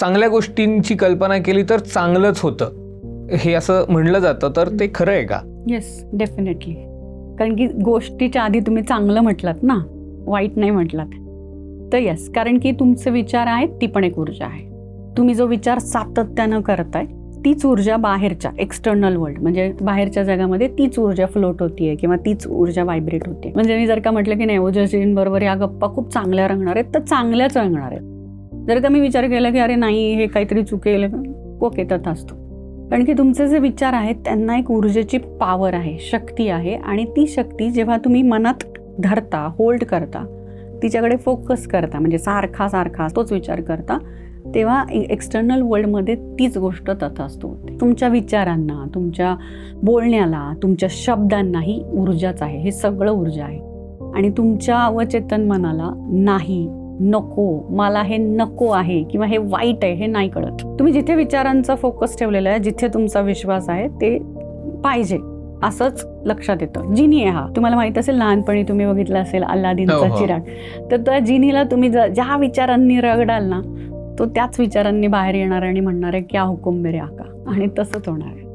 चांगल्या गोष्टींची कल्पना केली तर चांगलंच होतं. हे असं म्हणलं जातं तर ते खरं आहे का? येस डेफिनेटली कारण की गोष्टीच्या आधी तुम्ही चांगलं म्हटलात ना वाईट नाही म्हटलात. तर येस कारण की तुमचे विचार आहेत ती पण एक ऊर्जा आहे. तुम्ही जो विचार सातत्यानं करताय तीच ऊर्जा बाहेरच्या एक्सटर्नल वर्ल्ड म्हणजे बाहेरच्या जगामध्ये तीच ऊर्जा फ्लोट होतीये किंवा तीच ऊर्जा व्हायब्रेट होते म्हणजे मी जर का म्हटलं की नाही ओजस्वींबरोबर या गप्पा खूप चांगल्या रंगणार आहेत तर चांगल्याच रंगणार आहेत. जर का मी विचार केला की अरे नाही हे काहीतरी चुकेल. ओके तथा असतो कारण की तुमचे जे विचार आहेत त्यांना एक ऊर्जेची पॉवर आहे शक्ती आहे. आणि ती शक्ती जेव्हा तुम्ही मनात धरता होल्ड करता तिच्याकडे फोकस करता म्हणजे सारखा सारखा तोच विचार करता तेव्हा एक्सटर्नल वर्ल्डमध्ये तीच गोष्ट तथास्तू होते तुमच्या विचारांना तुमच्या बोलण्याला तुमच्या शब्दांना ही ऊर्जाच आहे. हे सगळं ऊर्जा आहे. आणि तुमच्या अवचेतन मनाला नाही. नको मला हे नको आहे किंवा हे वाईट आहे हे नाही कळत. तुम्ही जिथे विचारांचा फोकस ठेवलेला आहे जिथे तुमचा विश्वास आहे ते पाहिजे. असंच लक्षात येतं. जिनी आहे हा. तुम्हाला माहीत असेल लहानपणी तुम्ही बघितलं असेल हो, अल्लादीनचा हो. चिराग. तर त्या जिनीला तुम्ही ज्या विचारांनी रगडाल ना तो त्याच विचारांनी बाहेर येणार आणि म्हणणार आहे क्या हुकुम मेरे आका. आणि तसंच होणार आहे.